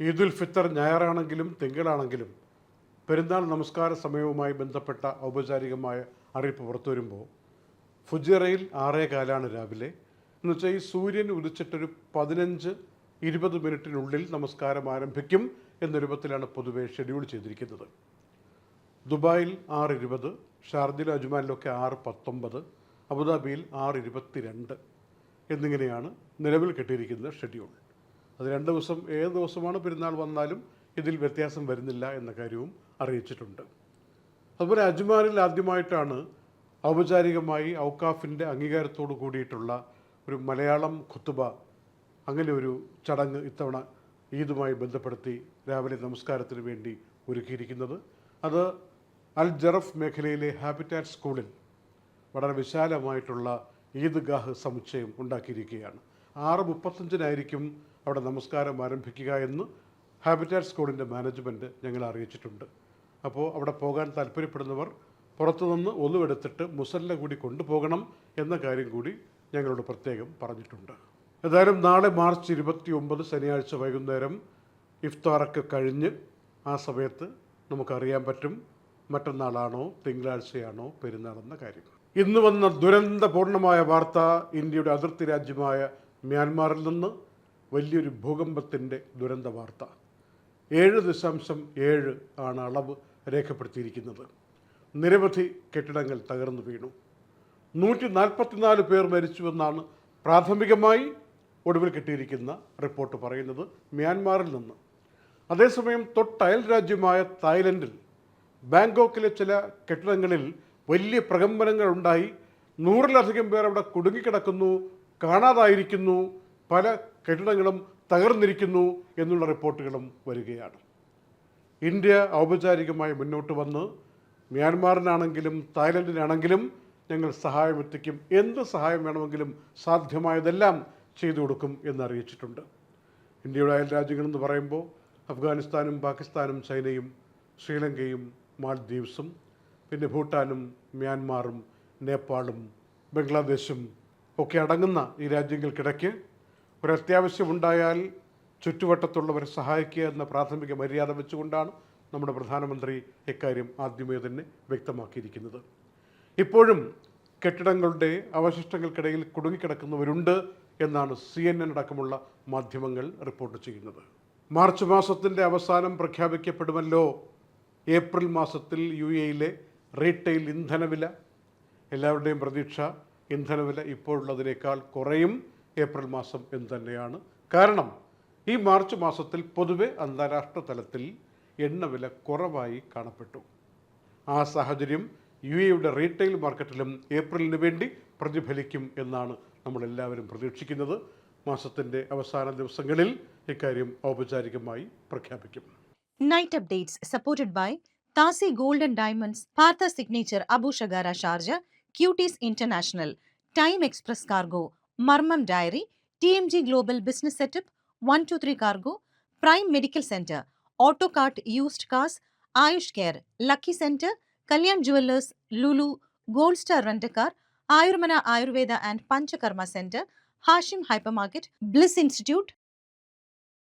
ഈദുൽ ഫിത്തർ ഞായറാണെങ്കിലും തിങ്കളാണെങ്കിലും പെരുന്നാൾ നമസ്കാര സമയവുമായി ബന്ധപ്പെട്ട ഔപചാരികമായ അറിയിപ്പ് പുറത്തു വരുമ്പോൾ ഫുജിറയിൽ ആറേ കാലാണ് രാവിലെ. എന്ന് വെച്ചാൽ ഈ സൂര്യൻ ഉദിച്ചിട്ടൊരു പതിനഞ്ച് ഇരുപത് മിനിറ്റിനുള്ളിൽ നമസ്കാരം ആരംഭിക്കും എന്ന രൂപത്തിലാണ് പൊതുവെ ഷെഡ്യൂൾ ചെയ്തിരിക്കുന്നത്. ദുബായിൽ ആറ് ഇരുപത് ഷാർദിൽ അജ്മാനിലൊക്കെ ആറ് പത്തൊമ്പത് അബുദാബിയിൽ ആറ് ഇരുപത്തിരണ്ട് എന്നിങ്ങനെയാണ് നിലവിൽ കെട്ടിയിരിക്കുന്ന ഷെഡ്യൂൾ. അത് രണ്ട് ദിവസം ഏത് ദിവസമാണ് പെരുന്നാൾ വന്നാലും ഇതിൽ വ്യത്യാസം വരുന്നില്ല എന്ന കാര്യവും അറിയിച്ചിട്ടുണ്ട്. അതുപോലെ അജ്മാനിൽ ആദ്യമായിട്ടാണ് ഔപചാരികമായി ഔക്കാഫിന്റെ അംഗീകാരത്തോട് കൂടിയിട്ടുള്ള ഒരു മലയാളം ഖുത്തുബ അങ്ങനെ ഒരു ചടങ്ങ് ഇത്തവണ ഈദുമായി ബന്ധപ്പെടുത്തി രാവിലെ നമസ്കാരത്തിന് വേണ്ടി ഒരുക്കിയിരിക്കുന്നത്. അത് അൽ ജറഫ് മേഖലയിലെ ഹാബിറ്റാറ്റ് സ്കൂളിൽ വളരെ വിശാലമായിട്ടുള്ള ഈദ്ഗാഹ് സമുച്ചയം ഉണ്ടാക്കിയിരിക്കുകയാണ്. ആറ് മുപ്പത്തഞ്ചിനായിരിക്കും അവിടെ നമസ്കാരം ആരംഭിക്കുക എന്ന് ഹാബിറ്റാറ്റ് സ്കൂളിന്റെ മാനേജ്മെന്റ് ഞങ്ങളെ അറിയിച്ചിട്ടുണ്ട്. അപ്പോൾ അവിടെ പോകാൻ താല്പര്യപ്പെടുന്നവർ പുറത്തുനിന്ന് ഒന്നുമെടുത്തിട്ട് മുസല്ല കൂടി കൊണ്ടുപോകണം എന്ന കാര്യം കൂടി ഞങ്ങളോട് പ്രത്യേകം പറഞ്ഞിട്ടുണ്ട്. ഏതായാലും നാളെ മാർച്ച് ഇരുപത്തി ഒമ്പത് ശനിയാഴ്ച വൈകുന്നേരം ഇഫ്താറൊക്കെ കഴിഞ്ഞ് ആ സമയത്ത് നമുക്കറിയാൻ പറ്റും മറ്റന്നാളാണോ തിങ്കളാഴ്ചയാണോ പെരുന്നാളെന്ന കാര്യം. ഇന്ന് വന്ന ദുരന്തപൂർണമായ വാർത്ത ഇന്ത്യയുടെ അതിർത്തി രാജ്യമായ മ്യാൻമാറിൽ നിന്ന് വലിയൊരു ഭൂകമ്പത്തിന്റെ ദുരന്ത വാർത്ത ഏഴ് ദശാംശം ഏഴ് ആണ് അളവ് രേഖപ്പെടുത്തിയിരിക്കുന്നത്. നിരവധി കെട്ടിടങ്ങൾ തകർന്നു വീണു. നൂറ്റി നാൽപ്പത്തിനാല് പേർ മരിച്ചുവെന്നാണ് പ്രാഥമികമായി ഒടുവിൽ കിട്ടിയിരിക്കുന്ന റിപ്പോർട്ട് പറയുന്നത് മ്യാൻമാറിൽ നിന്ന്. അതേസമയം തൊട്ടയൽ രാജ്യമായ തായ്ലൻഡിൽ ബാങ്കോക്കിലെ ചില കെട്ടിടങ്ങളിൽ വലിയ പ്രകമ്പനങ്ങൾ ഉണ്ടായി. നൂറിലധികം പേർ അവിടെ കുടുങ്ങിക്കിടക്കുന്നു കാണാതായിരിക്കുന്നു പല കെട്ടിടങ്ങളും തകർന്നിരിക്കുന്നു എന്നുള്ള റിപ്പോർട്ടുകളും വരികയാണ്. ഇന്ത്യ ഔപചാരികമായി മുന്നോട്ട് വന്ന് മ്യാൻമാറിനാണെങ്കിലും തായ്ലൻഡിനാണെങ്കിലും ഞങ്ങൾ സഹായം എത്തിക്കും എന്ത് സഹായം വേണമെങ്കിലും സാധ്യമായതെല്ലാം ചെയ്തു കൊടുക്കും എന്നറിയിച്ചിട്ടുണ്ട് ഇന്ത്യയുടെ അയൽ രാജ്യങ്ങളെന്ന് പറയുമ്പോൾ അഫ്ഗാനിസ്ഥാനും പാകിസ്ഥാനും ചൈനയും ശ്രീലങ്കയും മാൽദ്വീപ്സും പിന്നെ ഭൂട്ടാനും മ്യാൻമാറും നേപ്പാളും ബംഗ്ലാദേശും ഒക്കെ അടങ്ങുന്ന ഈ രാജ്യങ്ങൾക്കിടയ്ക്ക് ഒരത്യാവശ്യമുണ്ടായാൽ ചുറ്റുവട്ടത്തുള്ളവരെ സഹായിക്കുക എന്ന പ്രാഥമിക മര്യാദ വെച്ചുകൊണ്ടാണ് നമ്മുടെ പ്രധാനമന്ത്രി ഇക്കാര്യം ആദ്യമേ തന്നെ വ്യക്തമാക്കിയിരിക്കുന്നത്. ഇപ്പോഴും കെട്ടിടങ്ങളുടെ അവശിഷ്ടങ്ങൾക്കിടയിൽ കുടുങ്ങിക്കിടക്കുന്നവരുണ്ട് എന്നാണ് സി എൻ എൻ അടക്കമുള്ള മാധ്യമങ്ങൾ റിപ്പോർട്ട് ചെയ്യുന്നത്. മാർച്ച് മാസത്തിന്റെ അവസാനം പ്രഖ്യാപിക്കപ്പെടുമല്ലോ ഏപ്രിൽ മാസത്തിൽ യു എയിലെ റീറ്റെയിൽ ഇന്ധനവില. എല്ലാവരുടെയും പ്രതീക്ഷ ഇന്ധനവില ഇപ്പോഴുള്ളതിനേക്കാൾ കുറയും ഏപ്രിൽ മാസം എന്ന് തന്നെയാണ്. കാരണം ഈ മാർച്ച് മാസത്തിൽ പൊതുവെ അന്താരാഷ്ട്ര തലത്തിൽ എണ്ണവില കുറവായി കാണപ്പെട്ടു. ആ സാഹചര്യം യു എയുടെ റീറ്റെയിൽ മാർക്കറ്റിലും ഏപ്രിലിന് വേണ്ടി പ്രതിഫലിക്കും എന്നാണ് നമ്മളെല്ലാവരും പ്രതീക്ഷിക്കുന്നത്. മാസത്തിന്റെ അവസാന ദിവസങ്ങളിൽ ഇക്കാര്യം ഔപചാരികമായി പ്രഖ്യാപിക്കും. നൈറ്റ് അപ്ഡേറ്റ്സ് സപ്പോർട്ടഡ് ബൈ താസി ഗോൾഡൻ ഡയമണ്ട്സ് പാർത്ത സിഗ്നേച്ചർ അബൂഷകാര Diamonds, cuties international time express cargo മർമ്മം dairy T M G global business setup one two three cargo prime medical centre auto cart used cars Ayush care lucky centre Kalyan jewellers Lulu gold star rent a car Ayurmana ayurveda and panchakarma centre Hashim hypermarket bliss institute